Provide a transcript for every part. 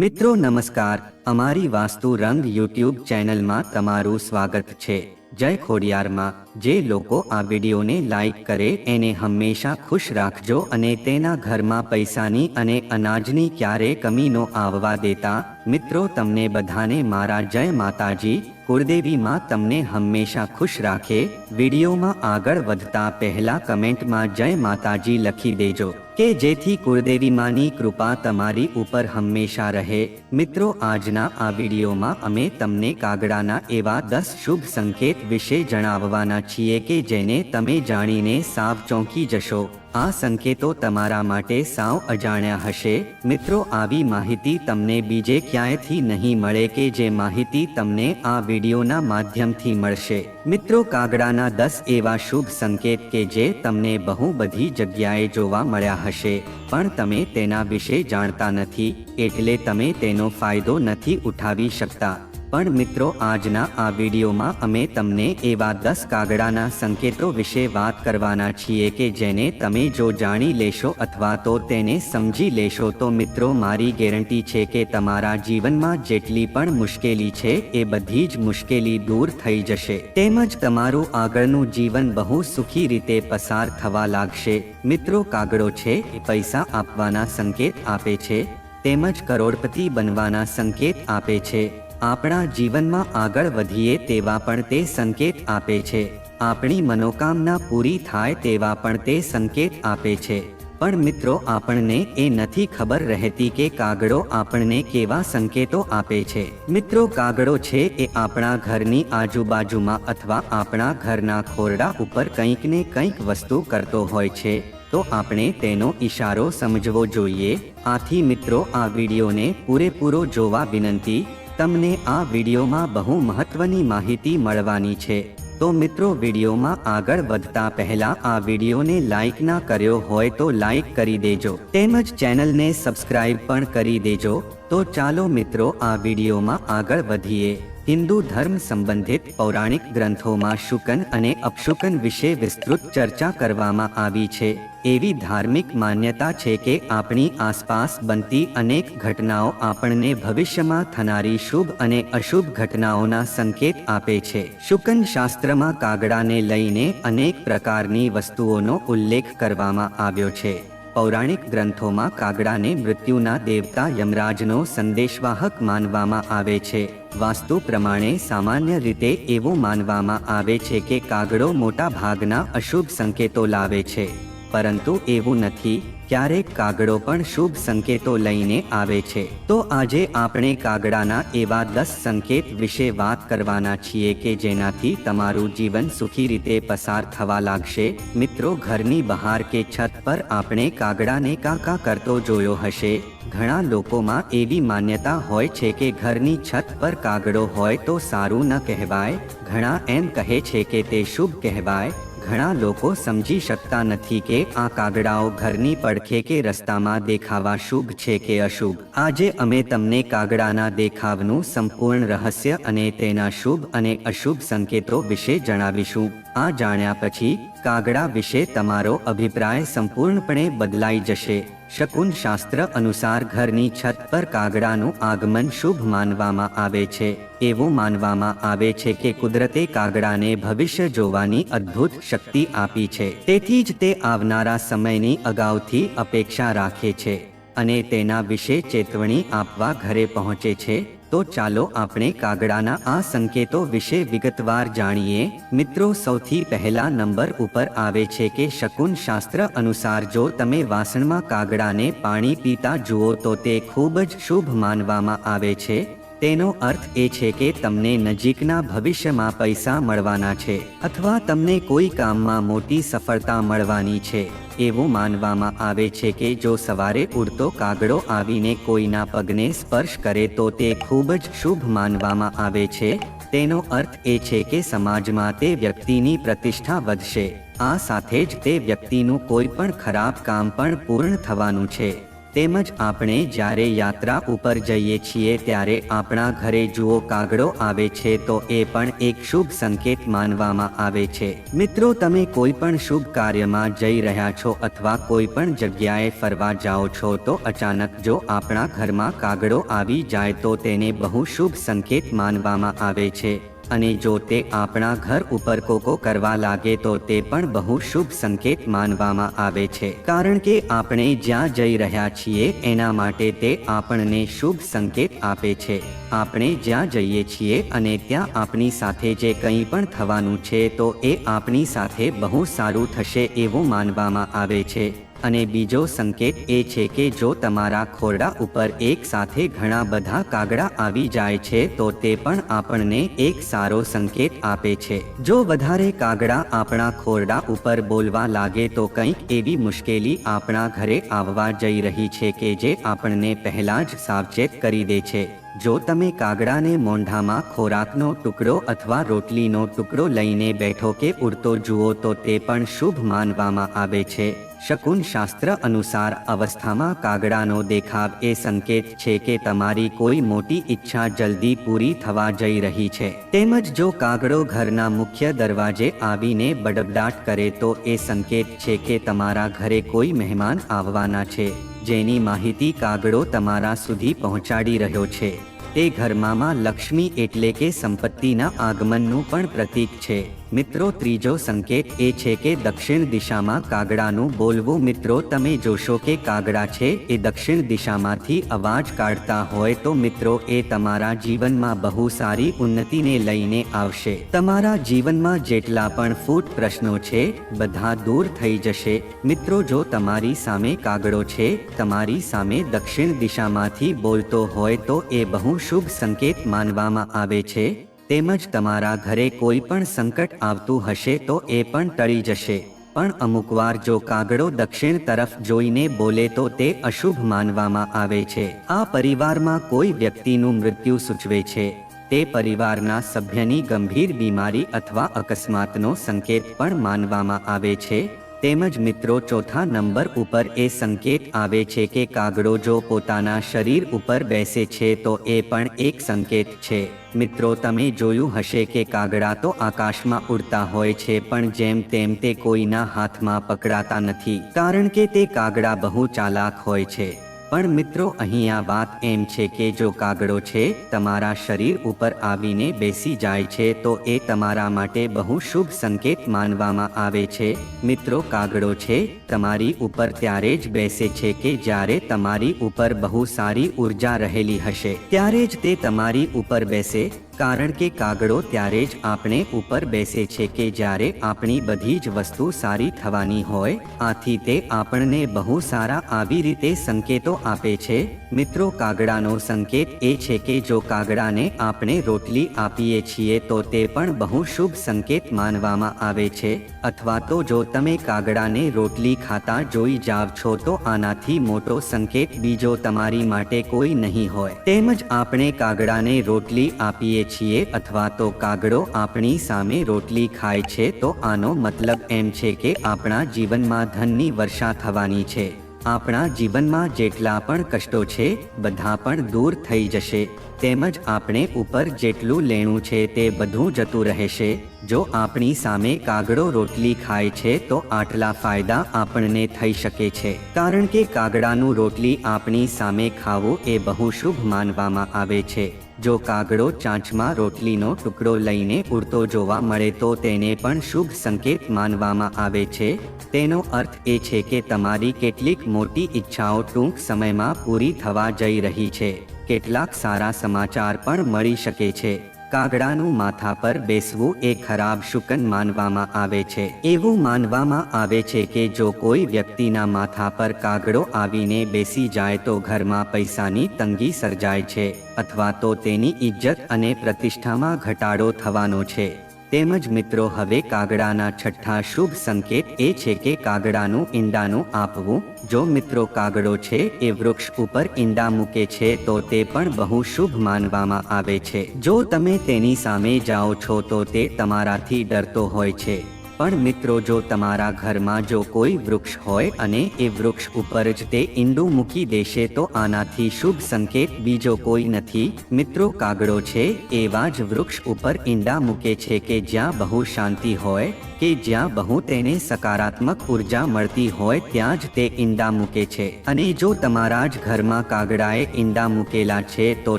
મિત્રો, નમસ્કાર. અમારી વાસ્તુ રંગ યુટ્યુબ ચેનલમાં તમારું સ્વાગત છે. જય ખોડિયારમાં. જે લોકો આ વિડીયોને લાઈક કરે, એને હંમેશા ખુશ રાખજો અને તેના ઘરમાં પૈસાની અને અનાજની ક્યારે કમી નો આવવા દેતા, મિત્રો, તમને બધાને મારા જય માતાજી કુળદેવી માં તમને હંમેશા ખુશ રાખે. વિડીયોમાં આગળ વધતા પહેલા કમેન્ટમાં જય માતાજી લખી દેજો. કે જેથી કુળદેવી માની કૃપા તમારી ઉપર હંમેશા રહે. મિત્રો, આજના આ વિડીયોમાં અમે તમને કાગડાના એવા દસ શુભ સંકેત વિશે જણાવવાના છીએ કે જેને તમે જાણીને સાવ ચોંકી જશો. આ સંકેતો તમારા માટે સાવ અજાણ્યા હશે. મિત્રો, આવી માહિતી તમને બીજે ક્યાંયથી નહીં મળે કે જે માહિતી તમને આ વિડીયોના માધ્યમથી મળશે. મિત્રો, કાગડાના દસ એવા શુભ સંકેત કે જે તમને બહુ બધી જગ્યાએ જોવા મળ્યા હશે પણ તમે તેના વિશે જાણતા નથી એટલે તમે તેનો ફાયદો નથી ઉઠાવી શકતા. પણ મિત્રો, આજના આ વિડીયોમાં અમે તમને એવા દસ કાગડાના સંકેતો વિશે વાત કરવાના છીએ કે જેને તમે જો જાણી લેશો અથવા તો તેને સમજી લેશો, તો મિત્રો, મારી ગેરંટી છે કે તમારા જીવનમાં જેટલી પણ મુશ્કેલી છે, એ બધી જ મુશ્કેલી દૂર થઈ જશે. તેમજ તમારું આગળનું જીવન બહુ સુખી રીતે પસાર થવા લાગશે. મિત્રો, કાગડો છે એ પૈસા આપવાના સંકેત આપે છે, તેમજ કરોડપતિ બનવાના સંકેત આપે છે. આપણા જીવનમાં આગળ વધીએ તેવા પણ તે સંકેત આપે છે. આપણી મનોકામના પૂરી થાય તેવા પણ તે સંકેત આપે છે. પણ મિત્રો, આપણને એ નથી ખબર રહેતી કે કાગડો આપણને કેવા સંકેતો આપે છે. મિત્રો, કાગડો છે એ આપણા ઘરની આજુબાજુમાં અથવા આપણા ઘરના ખોરડા ઉપર કંઈક ને કંઈક વસ્તુ કરતો હોય છે. તો આપણે તેનો ઈશારો સમજવો જોઈએ. આથી મિત્રો, આ વિડીયોને પૂરેપૂરો જોવા વિનંતી તમને આ વિડીયોમાં બહુ મહત્વની માહિતી મળવાની છે. તો મિત્રો વિડીયોમાં આગળ વધતા પહેલા આ વિડીયોને લાઈક ના કર્યો હોય તો લાઈક કરી દેજો. તેમજ ચેનલને સબસ્ક્રાઇબ પણ કરી દેજો. તો ચાલો મિત્રો આ વિડીયોમાં આગળ વધીએ. હિન્દુ ધર્મ સંબંધિત પૌરાણિક ગ્રંથોમાં શુકન અને અપશુકન વિશે વિસ્તૃત ચર્ચા કરવામાં આવી છે. એવી ધાર્મિક માન્યતા છે કે આપણી આસપાસ બનતી અનેક ઘટનાઓ આપણને ભવિષ્યમાં થનારી શુભ અને અશુભ ઘટનાઓના સંકેત આપે છે. શુકન શાસ્ત્રમાં કાગડાને લઈને અનેક પ્રકારની વસ્તુઓનો ઉલ્લેખ કરવામાં આવ્યો છે. પૌરાણિક ગ્રંથોમાં કાગડાને મૃત્યુના દેવતા યમરાજનો સંદેશવાહક માનવામાં આવે છે. વાસ્તુ પ્રમાણે સામાન્ય રીતે એવું માનવામાં આવે છે કે કાગડો મોટા ભાગના અશુભ સંકેતો લાવે છે. પરંતુ એવું નથી. ક્યારેક કાગડો પણ શુભ સંકેતો લઈને આવે છે. તો આજે આપણે કાગડાના એવા દસ સંકેત વિશે વાત કરવાના છીએ કે જેનાથી તમારું જીવન સુખી રીતે પસાર થવા લાગશે. મિત્રો, ઘરની બહાર કે છત પર આપણે કાગડાને કાકા કરતો જોયો હશે. ઘણા લોકોમાં એવી માન્યતા હોય છે કે ઘરની છત પર કાગડો હોય તો સારું ન કહેવાય. ઘણા એમ કહે છે કે તે શુભ કહેવાય. ઘણા લોકો સમજી શકતા નથી કે આ કાગડાઓ ઘરની પડખે કે રસ્તામાં દેખાવા શુભ છે કે અશુભ. આજે અમે તમને કાગડાના દેખાવનું સંપૂર્ણ રહસ્ય અને તેના શુભ અને અશુભ સંકેતો વિશે જણાવીશું. આ જાણ્યા પછી કાગડા વિશે તમારો અભિપ્રાય સંપૂર્ણપણે બદલાઈ જશે. શકુન શાસ્ત્ર અનુસાર ઘરની છત પર કાગડાનું આગમન શુભ માનવામાં આવે છે. એવું માનવામાં આવે છે કે કુદરતે કાગડાને ભવિષ્ય જોવાની અદ્ભુત શક્તિ આપી છે. તેથી જ તે આવનારા સમયની અગાઉથી અપેક્ષા રાખે છે અને તેના વિશે ચેતવણી આપવા ઘરે પહોંચે છે. તો ચાલો આપણે કાગડાના આ સંકેતો વિશે વિગતવાર જાણીએ. મિત્રો, સૌથી પહેલા નંબર ઉપર આવે છે કે શકુન શાસ્ત્ર અનુસાર જો તમે વાસણમાં કાગડાને પાણી પીતા જુઓ તો તે ખૂબ જ શુભ માનવામાં આવે છે. તેનો અર્થ એ છે કે તમને નજીકના ભવિષ્યમાં પૈસા મળવાના છે અથવા તમને કોઈ કામમાં મોટી સફળતા મળવાની છે, એવું માનવામાં આવે છે કે જો સવારે ઉડતો કાગડો આવીને કોઈના પગને સ્પર્શ કરે તો તે ખૂબ જ શુભ માનવામાં આવે છે. તેનો અર્થ એ છે કે સમાજમાં તે વ્યક્તિની પ્રતિષ્ઠા વધશે, આ સાથે જ તે વ્યક્તિનું કોઈ પણ ખરાબ કામ પણ પૂર્ણ થવાનું છે. તેમજ આપણે જ્યારે યાત્રા ઉપર જઈએ છીએ ત્યારે આપણા ઘરે જુઓ કાગડો આવે છે તો એ પણ એક શુભ સંકેત માનવામાં આવે છે. મિત્રો, તમે કોઈ પણ શુભ કાર્યમાં જઈ રહ્યા છો અથવા કોઈ પણ જગ્યાએ ફરવા જાઓ છો તો અચાનક જો આપણા ઘરમાં કાગડો આવી જાય તો તેને બહુ શુભ સંકેત માનવામાં આવે છે. અને જો તે આપણા ઘર ઉપર કોકો કરવા લાગે તો તે પણ બહુ શુભ સંકેત માનવામાં આવે છે. કારણ કે આપણે જ્યાં જઈ રહ્યા છીએ, એના માટે તે આપણને શુભ સંકેત આપે છે. આપણે જ્યાં જઈએ છીએ અને ત્યાં આપણી સાથે જે કંઈ પણ થવાનું છે તો એ આપણી સાથે બહુ સારું થશે એવું માનવામાં આવે છે. અને બીજો સંકેત એ છે કે જો તમારા ખોરડા ઉપર એક સાથે ઘણા બધા કાગડા આવી જાય છે, તો તે પણ આપણને એક સારો સંકેત આપે છે. જો વધારે કાગડા આપણા ખોરડા ઉપર બોલવા લાગે, તો કંઈક એવી મુશ્કેલી આપણા ઘરે આવવા જઈ રહી છે કે જે આપણને પહેલા જ સાવચેત કરી દે છે. જો તમે કાગડાને મોંઢામાં ખોરાકનો ટુકડો અથવા રોટલીનો ટુકડો લઈને બેઠો કે ઉડતો જુઓ, તો તે પણ શુભ માનવામાં આવે છે. શકુન શાસ્ત્ર અનુસાર અવસ્થામાં કાગડાનો દેખાવ એ સંકેત છે કે તમારી કોઈ મોટી ઈચ્છા જલ્દી પૂરી થવા જઈ રહી છે. તેમજ જો કાગડો ઘરના મુખ્ય દરવાજે આવીને બડબડાટ કરે તો એ સંકેત છે કે તમારા ઘરે કોઈ મહેમાન આવવાના છે, જેની માહિતી કાગડો તમારા સુધી પહોંચાડી રહ્યો છે. તે ઘરમાં લક્ષ્મી એટલે કે સંપત્તિના આગમનનું પણ પ્રતીક છે. મિત્રો, ત્રીજો સંકેત એ છે કે દક્ષિણ દિશામાં કાગડાનું બોલવું. મિત્રો, તમે જોશો કે કાગડા છે એ દક્ષિણ દિશામાંથી અવાજ કાઢતા હોય તો મિત્રો, એ તમારા જીવનમાં બહુ સારી ઉન્નતિને લઈને આવશે. તમારા જીવનમાં જેટલા પણ ફૂટ પ્રશ્નો છે, બધા દૂર થઈ જશે. મિત્રો, જો તમારી સામે કાગડો છે, તમારી સામે દક્ષિણ દિશામાંથી બોલતો હોય તો એ બહુ શુભ સંકેત માનવામાં આવે છે. તેમજ તમારા ઘરે કોઈ પણ સંકટ આવતું હશે તો એ પણ ટળી જશે. પણ અમુકવાર જો કાગડો દક્ષિણ તરફ જોઈને બોલે તો તે અશુભ માનવામાં આવે છે. આ પરિવારમાં કોઈ વ્યક્તિનું મૃત્યુ સૂચવે છે. તે પરિવારના સભ્યની ગંભીર બીમારી અથવા અકસ્માતનો સંકેત પણ માનવામાં આવે છે. તેમજ મિત્રો, ચોથા નંબર ઉપર એ સંકેત આવે છે કે કાગડો જો પોતાના શરીર ઉપર બેસે છે, તો એ પણ એક સંકેત છે. મિત્રો, તમે જોયું હશે કે કાગડા તો આકાશમાં ઉડતા હોય છે, પણ જેમ તેમ તે કોઈના હાથમાં પકડાતા નથી. કારણ કે તે કાગડા બહુ ચાલાક હોય છે. પણ મિત્રો અહીંયા વાત એમ છે કે જો કાગડો છે, તમારા શરીર ઉપર આવીને બેસી જાય છે, તો એ તમારા માટે બહુ શુભ સંકેત માનવામાં આવે છે. મિત્રો, કાગડો છે, તમારી ઉપર ત્યારે જ બેસે છે કે જ્યારે તમારી ઉપર બહુ સારી ઊર્જા રહેલી હશે. ત્યારે જ તે તમારી ઉપર બેસે કારણ કે કાગડો ત્યારે જ આપણે ઉપર બેસે છે કે જ્યારે આપણી બધી જ વસ્તુ સારી થવાની હોય, આથી તે આપણને બહુ સારા આવી રીતે સંકેતો આપે છે. મિત્રો કાગડાનો સંકેત એ છે કે જો કાગડાને આપણે રોટલી આપીએ છીએ તો તે પણ બહુ શુભ સંકેત માનવામાં આવે છે. અથવા તો જો તમે કાગડાને રોટલી ખાતા જોઈ જાવ છો તો આનાથી મોટો સંકેત બીજો તમારી માટે કોઈ નહીં હોય. તેમજ આપણે કાગડાને રોટલી આપીએ છીએ અથવા તો કાગડો આપણી સામે રોટલી ખાય છે તો આનો મતલબ એમ છે કે આપણા જીવનમાં ધનની વર્ષા થવાની છે. આપણા જીવનમાં જેટલા પણ કષ્ટો છે, બધા પણ દૂર થઈ જશે. તેમજ આપણે ઉપર જેટલું લેણું છે તે બધું જતું રહેશે. જો આપણી સામે કાગડો રોટલી ખાય છે તો આટલા ફાયદા આપણને થઈ શકે છે. કારણ કે કાગડાનું રોટલી આપણી સામે ખાવું એ બહુ શુભ માનવામાં આવે છે. જો કાગડો ચાંચમાં રોટલીનો ટુકડો લઈને ઉડતો જોવા મળે તો તેને પણ શુભ સંકેત માનવામાં આવે છે. તેનો અર્થ એ છે કે તમારી કેટલીક મોટી ઈચ્છાઓ ટૂંક સમયમાં પૂરી થવા જઈ રહી છે. કેટલાક સારા સમાચાર પણ મળી શકે છે. કાગડાનું માથા પર બેસવું એ ખરાબ શુકન માનવામાં આવે છે. એવું માનવામાં આવે છે કે જો કોઈ વ્યક્તિના માથા પર કાગડો આવીને બેસી જાય તો ઘરમાં પૈસાની તંગી સર્જાય છે, અથવા તો તેની ઇજ્જત અને પ્રતિષ્ઠામાં ઘટાડો થવાનો છે. તેમજ મિત્રો, હવે કાગડાના છઠ્ઠા શુભ સંકેત એ છે કે કાગડાનું ઈંડાનું આપવું. જો મિત્રો કાગડો છે એ વૃક્ષ ઉપર ઈંડા મૂકે છે, તો તે પણ બહુ શુભ માનવામાં આવે છે. જો તમે તેની સામે જાઓ છો, તો તે તમારાથી ડરતો હોય છે. પણ મિત્રો, જો તમારા ઘરમાં જો કોઈ વૃક્ષ હોય અને એ વૃક્ષ ઉપર જ તે ઈંડું મૂકી દેશે, તો આનાથી શુભ સંકેત બીજો કોઈ નથી. મિત્રો, કાગડો છે, એવા જ વૃક્ષ ઉપર ઈંડા મૂકે છે કે જ્યાં બહુ શાંતિ હોય, કે જ્યાં બહુ તેને સકારાત્મક ઊર્જા મળતી હોય, ત્યાં જ તે ઈંડા મૂકે છે. અને જો તમારા જ ઘરમાં કાગડાએ ઈંડા મૂકેલા છે, તો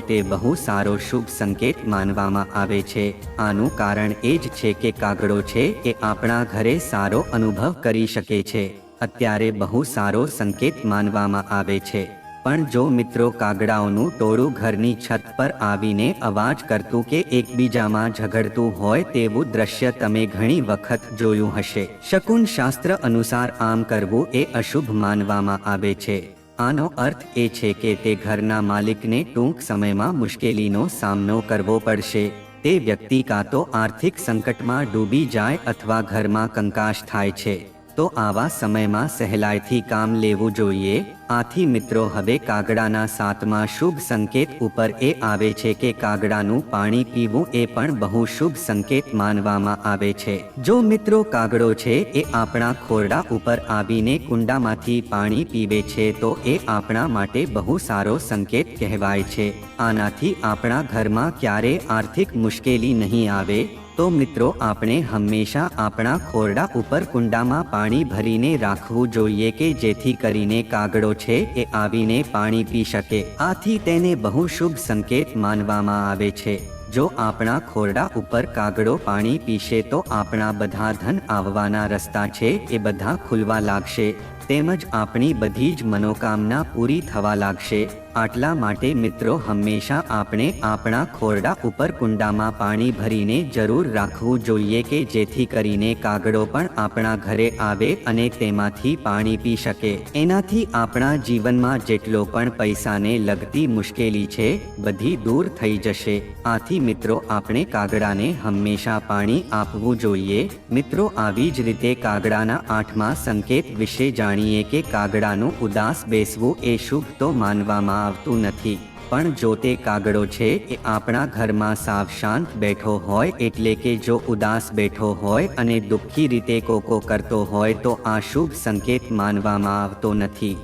તે બહુ સારો શુભ સંકેત માનવામાં આવે છે. આનું કારણ એ જ છે કે કાગડો છે, એ આપણા ઘરે સારો અનુભવ કરી શકે છે. અત્યારે બહુ સારો સંકેત માનવામાં આવે છે. પણ જો મિત્રો કાગડાઓનું ટોળું ઘરની છત પર આવીને અવાજ કરતું કે એકબીજામાં ઝઘડતું હોય તેવું દ્રશ્ય તમે ઘણી વખત જોયું હશે. શકુન શાસ્ત્ર અનુસાર આમ કરવું એ અશુભ માનવામાં આવે છે. આનો અર્થ એ છે કે તે ઘરના માલિકને ટૂંક સમયમાં મુશ્કેલીનો સામનો કરવો પડશે. તે વ્યક્તિ કાં તો આર્થિક સંકટમાં ડૂબી જાય અથવા ઘરમાં કંકાશ થાય છે. તો આવા સમયમાં સહેલાઈથી કામ લેવું જોઈએ. આથી મિત્રો, હવે કાગડાના સાતમા શુભ સંકેત ઉપર એ આવે છે કે કાગડાનું પાણી પીવું એ પણ બહુ શુભ સંકેત માનવામાં આવે છે. જો મિત્રો કાગડો છે, એ આપણા ખોરડા ઉપર આવીને કુંડામાંથી પાણી પીવે છે તો એ આપણા માટે બહુ સારો સંકેત કહેવાય છે. આનાથી આપણા ઘરમાં ક્યારે આર્થિક મુશ્કેલી નહીં આવે તો મિત્રો, આપણે હંમેશા આપણા ખોરડા ઉપર કુંડામાં પાણી ભરીને રાખવું જોઈએ કે જેથી કરીને કાગડો છે એ આવીને પાણી પી શકે. આથી તેને બહુ શુભ સંકેત માનવામાં આવે છે. જો આપણા ખોરડા ઉપર કાગડો પાણી પીશે તો આપણા બધા ધન આવવાના રસ્તા છે એ બધા ખુલવા લાગશે. તેમજ આપણી બધી જ મનોકામના પૂરી થવા લાગશે. આટલા માટે મિત્રો હંમેશા આપણે આપણા ખોરડા ઉપર કુંડામાં પાણી ભરીને જરૂર રાખવું જોઈએ કે જેથી કરીને કાગડો પણ આપણા ઘરે આવે અને તેમાંથી પાણી પી શકે. એનાથી આપણા જીવનમાં જેટલો પણ પૈસાને લગતી મુશ્કેલી છે, બધી દૂર થઈ જશે. આથી મિત્રો આપણે કાગડાને હંમેશા પાણી આપવું જોઈએ. મિત્રો આવી જ રીતે કાગડાના આઠમા સંકેત વિશે જાણીએ કે કાગડાનું ઉદાસ બેસવું એ શુભ તો માનવામાં આવતું નથી. પણ જો તે કાગડો છે એ આપણા ઘરમાં સાવ શાંત બેઠો હોય એટલે કે જો ઉદાસ બેઠો હોય અને દુઃખી રીતે કોકો કરતો હોય તો આ શુભ સંકેત માનવામાં આવતો નથી.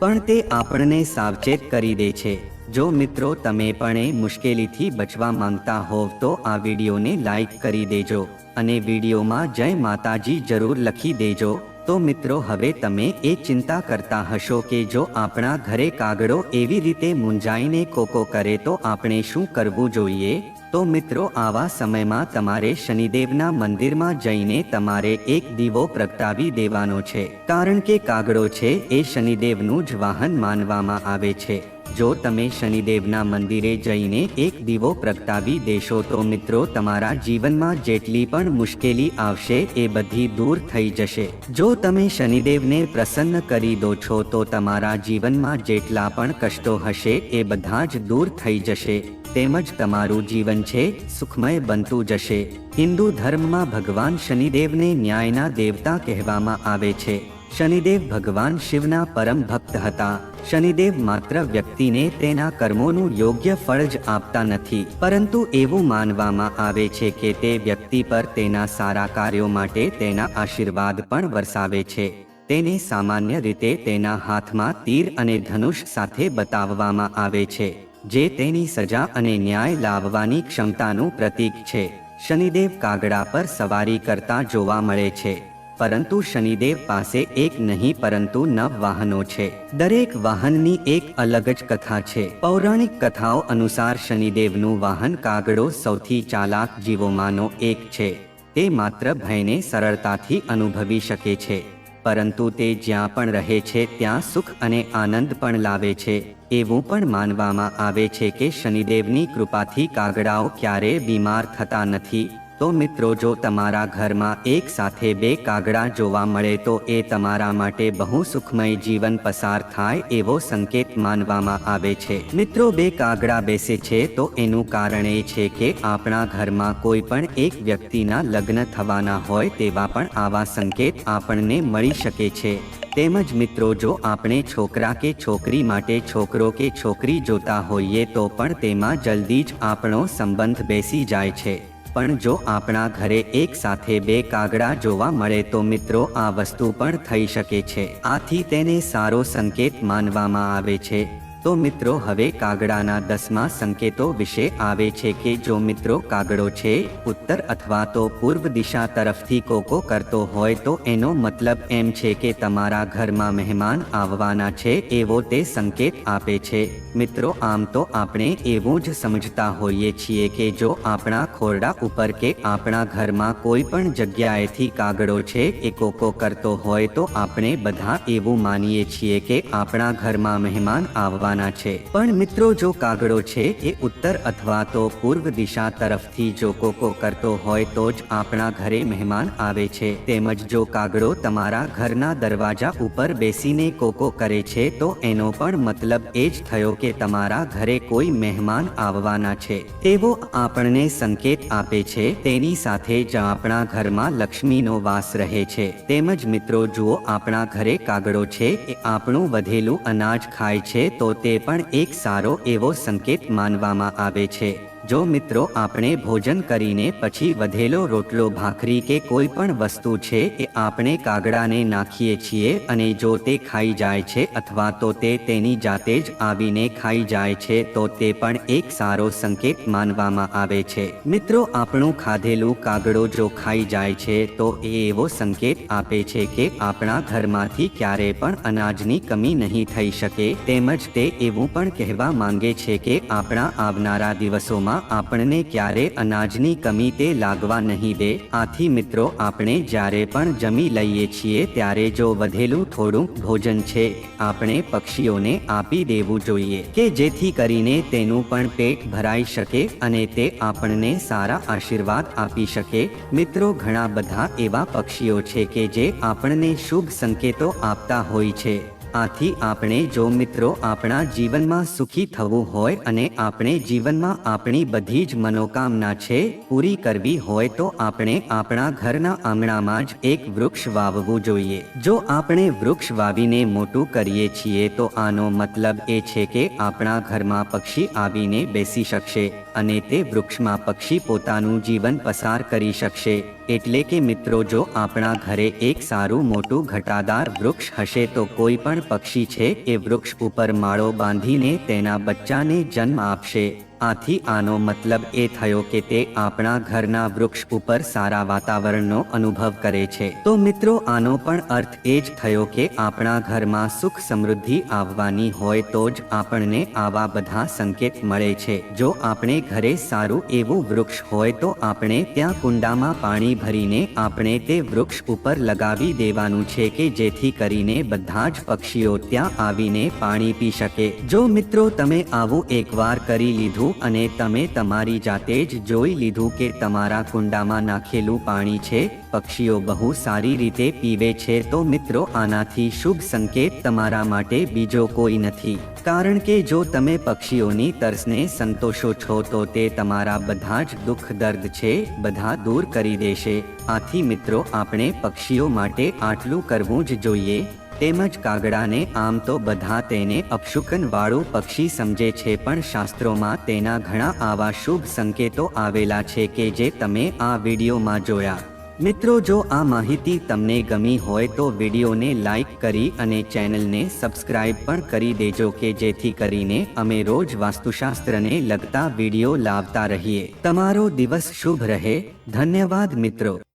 પણ તે આપણને સાવચેત કરી દે છે. જો મિત્રો તમે પણ એ મુશ્કેલીથી બચવા માંગતા હોવ તો આ વિડીયોને લાઈક કરી દેજો અને વિડીયોમાં જય માતાજી જરૂર લખી દેજો. તો મિત્રો, હવે તમે એ ચિંતા કરતા હશો કે જો આપણા ઘરે કાગડો એવી રીતે મૂંઝાઈને કોકો કરે તો આપણે શું કરવું જોઈએ? તો મિત્રો, આવા સમયમાં તમારે શનિદેવના મંદિરમાં જઈને તમારે એક દીવો પ્રગટાવી દેવાનો છે. કારણ કે કાગડો છે એ શનિદેવનું જ વાહન માનવામાં આવે છે. જો તમે શનિદેવના મંદિરે જઈને એક દીવો પ્રગટાવી દેશો તો મિત્રો, તમારા જીવનમાં જેટલી પણ મુશ્કેલી આવશે એ બધી દૂર થઈ જશે. જો તમે શનિદેવને પ્રસન્ન કરી દો છો તો તમારા જીવનમાં જેટલા પણ કષ્ટો હશે એ બધા જ દૂર થઈ જશે. તેમજ તમારું જીવન છે, સુખમય બનતું જશે. હિન્દુ ધર્મમાં ભગવાન શનિદેવને ન્યાયના દેવતા કહેવામાં આવે છે. શનિદેવ ભગવાન શિવના પરમ ભક્ત હતા. શનિદેવ માત્ર વ્યક્તિને તેના કર્મોનું યોગ્ય ફળ જ આપતા નથી. પરંતુ એવું માનવામાં આવે છે કે તે વ્યક્તિ પર તેના સારા કાર્યો માટે તેના આશીર્વાદ પણ વરસાવે છે. તેને સામાન્ય રીતે તેના હાથમાં તીર અને ધનુષ સાથે બતાવવામાં આવે છે. જે તેની સજા અને ન્યાય લાવવાની ક્ષમતાનું પ્રતીક છે. શનિદેવ કાગડા પર સવારી કરતા જોવા મળે છે. પરંતુ શનિદેવ પાસે એક નહીં, પરંતુ નવ વાહનો છે. દરેક વાહનની એક અલગ જ કથા છે. પૌરાણિક કથાઓ અનુસાર શનિદેવનું વાહન કાગડો સૌથી ચાલાક જીવોમાંનો એક છે. તે માત્ર ભયને સરળતાથી અનુભવી શકે છે. પરંતુ તે જ્યાં પણ રહે છે, ત્યાં સુખ અને આનંદ પણ લાવે છે. એવું પણ માનવામાં આવે છે કે શનિદેવની કૃપાથી કાગડાઓ ક્યારેય બીમાર થતા નથી. તો મિત્રો, જો તમારા ઘરમાં એક સાથે બે કાગડા જોવા મળે તો એ તમારા માટે બહુ સુખમય જીવન પસાર થાય એવો સંકેત માનવામાં આવે છે. મિત્રો, બે કાગડા બેસે છે તો એનું કારણ એ છે કે આપણા ઘરમાં કોઈ પણ એક વ્યક્તિના લગ્ન થવાના હોય તેવા પણ આવા સંકેત આપણને મળી શકે છે. તેમજ મિત્રો, જો આપણે છોકરા કે છોકરી માટે છોકરો કે છોકરી જોતા હોઈએ તો પણ તેમાં જલ્દી જ આપણો સંબંધ બેસી જાય છે. પણ જો આપણા ઘરે એક સાથે બે કાગડા જોવા મળે તો મિત્રો, આ વસ્તુ પણ થઈ શકે છે. આથી તેને સારો સંકેત માનવામાં આવે છે. તો મિત્રો, હવે કાગડાના દસમા સંકેતો વિશે આવે છે કે જો મિત્રો કાગડો છે, ઉત્તર અથવા તો પૂર્વ દિશા તરફથી કોકો કરતો હોય તો એનો મતલબ એમ છે કે તમારા ઘરમાં મહેમાન આવવાના છે એવો તે સંકેત આપે છે. મિત્રો, આમ તો આપણે એવું જ સમજતા હોઈએ છીએ કે જો આપણા ખોરડા ઉપર કે આપણા ઘરમાં કોઈ પણ જગ્યાએથી કાગડો છે એ કોકો કરતો હોય તો આપણે બધા એવું માનીએ છીએ કે આપણા ઘરમાં મહેમાન આવવાના છે. પણ મિત્રો જો કાગડો છે એ ઉત્તર અથવા તો પૂર્વ દિશા તરફથી જો કોકો કરતો હોય તો જ આપણા ઘરે મહેમાન આવે છે. તેમજ જો કાગડો તમારા ઘરના દરવાજા ઉપર બેસીને કોકો કરે છે તો એનો પણ મતલબ એ જ થયો કે તમારા ઘરે કોઈ મહેમાન આવવાના છે. તેવો આપણને સંકેત આપે છે. તેની સાથે જ આપણા ઘરમાં લક્ષ્મીનો વાસ રહે છે. તેમજ મિત્રો જુઓ આપણા ઘરે કાગડો છે એ આપણું વધેલું અનાજ ખાય છે તો તે પણ એક સારો એવો સંકેત માનવામાં આવે છે. જો મિત્રો, આપણે ભોજન કરીને પછી વધેલો રોટલો, ભાખરી કે કોઈ પણ વસ્તુ છે એ આપણે કાગડાને નાખીએ છીએ અને જો તે ખાઈ જાય છે અથવા તો તે તેની જાતે જ આવીને ખાઈ જાય છે, તો તે પણ એક સારો સંકેત માનવામાં આવે છે. મિત્રો, આપણું ખાધેલું કાગડો જો ખાઈ જાય છે, તો એ એવો સંકેત આપે છે કે આપણા ઘરમાંથી ક્યારે પણ અનાજની કમી નહીં થઈ શકે. તેમજ તે એવું પણ કહેવા માંગે છે કે આપણા આવનારા દિવસોમાં આપણને ક્યારે અનાજની કમી તે લાગવા નહીં દે? આથી મિત્રો, આપણે જ્યારે પણ જમી લઈએ છીએ, ત્યારે જો વધેલું થોડું ભોજન છે, આપણે પક્ષીઓને આપી દેવું જોઈએ કે જેથી કરીને તેનું પણ પેટ ભરાઈ શકે અને તે આપણને સારા આશીર્વાદ આપી શકે. મિત્રો, ઘણા બધા એવા પક્ષીઓ છે કે જે આપણને શુભ સંકેતો આપતા હોય છે. આથી આપણે જો મિત્રો આપણા જીવનમાં સુખી થવું હોય અને આપણે જીવનમાં આપણી બધી જ મનોકામના છે પૂરી કરવી હોય તો આપણે આપણા ઘરના આંગણામાં જ એક વૃક્ષ વાવવું જોઈએ. જો આપણે વૃક્ષ વાવીને મોટું કરીએ છીએ તો આનો મતલબ એ છે કે આપણા ઘરમાં પક્ષી આવીને બેસી શકશે અને તે વૃક્ષમાં પક્ષી પોતાનું જીવન પસાર કરી શકશે. એટલે કે મિત્રો, જો આપણા ઘરે એક સારું મોટું ઘટાદાર વૃક્ષ હશે તો કોઈ પણ પક્ષી છે એ વૃક્ષ ઉપર માળો બાંધીને તેના બચ્ચાને જન્મ આપશે. આથી આનો મતલબ એ થયો કે તે આપણા ઘરના વૃક્ષ ઉપર સારા વાતાવરણનો અનુભવ કરે છે. તો મિત્રો, આનો પણ અર્થ એ જ થયો કે આપણા ઘરમાં સુખ સમૃદ્ધિ આવવાની હોય તો જ આપણને આવા બધા સંકેત મળે છે. જો આપણે ઘરે સારું એવું વૃક્ષ હોય તો આપણે ત્યાં કુંડામાં પાણી ભરીને આપણે તે વૃક્ષ ઉપર લગાવી દેવાનું છે કે જેથી કરીને બધા જ પક્ષીઓ ત્યાં આવીને પાણી પી શકે. જો મિત્રો, તમે આવું એકવાર કરી લીધું અને તમે તમારી જાતે જ જોઈ લીધું કે તમારા કુંડામાં નાખેલું પાણી છે, પક્ષીઓ બહુ સારી રીતે પીવે છે, તો મિત્રો આનાથી શુભ સંકેત તમારા માટે બીજો કોઈ નથી. કારણ કે જો તમે પક્ષીઓની તરસને સંતોષો છો, તો તે તમારા બધા જ દુઃખ દર્દ છે, બધા દૂર કરી દેશે. આથી મિત્રો, આપણે પક્ષીઓ માટે આટલું કરવું જ જોઈએ. તેમજ કાગડાને આમ તો બધા તેને અપશુકનવાળું પક્ષી સમજે છે પણ શાસ્ત્રોમાં તેના ઘણા આવા શુભ સંકેતો આવેલા છે કે જે તમે આ વિડીયોમાં જોયા. મિત્રો જો આ માહિતી તમને ગમી હોય તો વિડીયોને લાઈક કરી અને ચેનલને સબસ્ક્રાઇબ પણ કરી દેજો કે જેથી કરીને અમે રોજ વાસ્તુશાસ્ત્રને લગતા વીડિયો લાવતા રહીએ. તમારો દિવસ શુભ રહે. ધન્યવાદ મિત્રો.